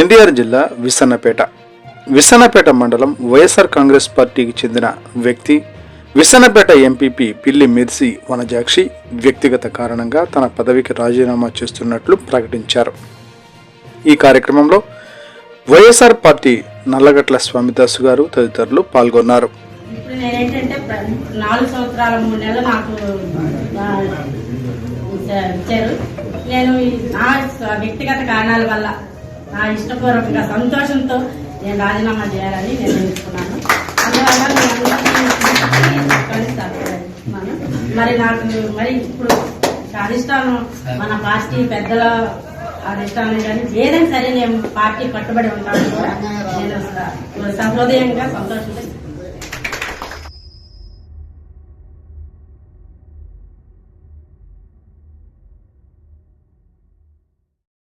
ఎన్టీఆర్ జిల్లా విసన్నపేట విసన్నపేట మండలం వైఎస్ఆర్ కాంగ్రెస్ పార్టీకి చెందిన వ్యక్తి విసన్నపేట ఎంపీపీ పిల్లి మిర్సి వనజాక్షి వ్యక్తిగత కారణంగా తన పదవికి రాజీనామా చేస్తున్నట్లు ప్రకటించారు. ఈ కార్యక్రమంలో వైఎస్ఆర్ పార్టీ నల్లగట్ల స్వామిదాసు గారు తదితరులు పాల్గొన్నారు. ఇప్పుడు నేనేంటంటే నాలుగు సంవత్సరాల మూడు నెలలు నాకు ఇచ్చారు. నేను నా వ్యక్తిగత కారణాల వల్ల నా ఇష్టపూర్వకంగా సంతోషంతో నేను రాజీనామా చేయాలని నిర్ణయించుకున్నాను. అందువల్ల మరి నాకు మరి ఇప్పుడు అధిష్టానం మన పార్టీ పెద్దల అధిష్టానం కానీ ఏదైనా సరే నేను పార్టీ కట్టుబడి ఉంటాను. నేను సహృదయంగా సంతోషంగా